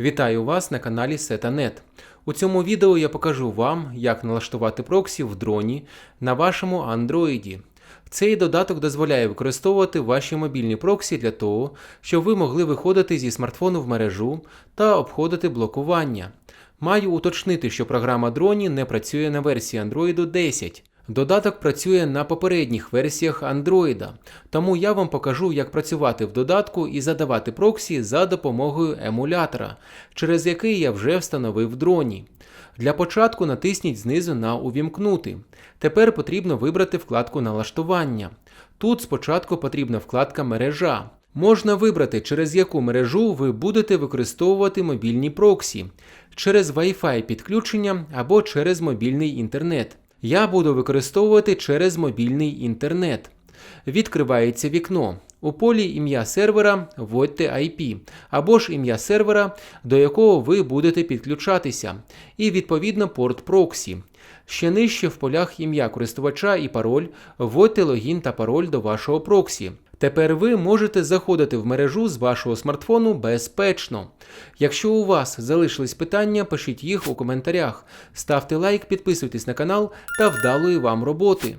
Вітаю вас на каналі SetaNet. У цьому відео я покажу вам, як налаштувати проксі в дроні на вашому Android. Цей додаток дозволяє використовувати ваші мобільні проксі для того, щоб ви могли виходити зі смартфону в мережу та обходити блокування. Маю уточнити, що програма дроні не працює на версії Android 10. Додаток працює на попередніх версіях Android, тому я вам покажу, як працювати в додатку і задавати проксі за допомогою емулятора, через який я вже встановив дроні. Для початку натисніть знизу на Увімкнути. Тепер потрібно вибрати вкладку Налаштування. Тут спочатку потрібна вкладка Мережа. Можна вибрати, через яку мережу ви будете використовувати мобільні проксі, через Wi-Fi підключення або через мобільний інтернет. Я буду використовувати через мобільний інтернет. Відкривається вікно. У полі ім'я сервера вводьте IP або ж ім'я сервера, до якого ви будете підключатися, і відповідно порт проксі. Ще нижче в полях ім'я користувача і пароль вводьте логін та пароль до вашого проксі. Тепер ви можете заходити в мережу з вашого смартфону безпечно. Якщо у вас залишились питання, пишіть їх у коментарях. Ставте лайк, підписуйтесь на канал та вдалої вам роботи.